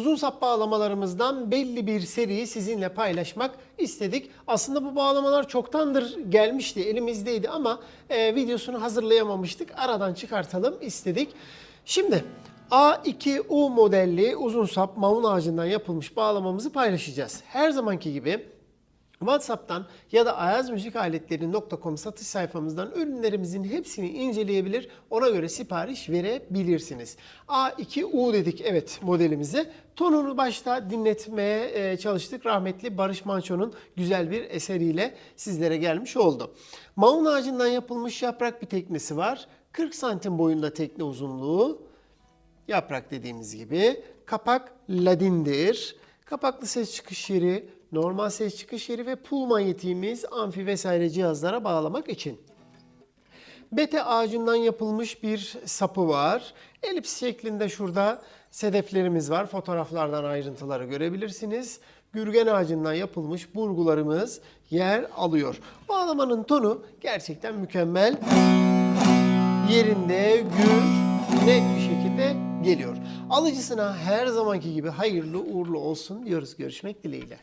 uzun sap bağlamalarımızdan belli bir seriyi sizinle paylaşmak istedik. Aslında bu bağlamalar çoktandır gelmişti, elimizdeydi ama e, videosunu hazırlayamamıştık. Aradan çıkartalım istedik. Şimdi A2U modelli uzun sap maun ağacından yapılmış bağlamamızı paylaşacağız. Her zamanki gibi WhatsApp'tan ya da ayazmüzikaletleri.com satış sayfamızdan ürünlerimizin hepsini inceleyebilir. Ona göre sipariş verebilirsiniz. A2U dedik evet modelimize. Tonunu başta dinletmeye e, çalıştık. Rahmetli Barış Manço'nun güzel bir eseriyle sizlere gelmiş oldu. Maun ağacından yapılmış yaprak bir teknesi var. 40 santim boyunda tekne uzunluğu. Yaprak dediğimiz gibi. Kapak ladindir. Kapaklı ses çıkış yeri, normal ses çıkış yeri ve pul manyetiğimiz amfi vesaire cihazlara bağlamak için. Bete ağacından yapılmış bir sapı var. Elips şeklinde şurada sedeflerimiz var. Fotoğraflardan ayrıntıları görebilirsiniz. Gürgen ağacından yapılmış burgularımız yer alıyor. Bağlamanın tonu gerçekten mükemmel. Yerinde, gür, net bir şekilde geliyor. Alıcısına her zamanki gibi hayırlı uğurlu olsun diyoruz. Görüşmek dileğiyle.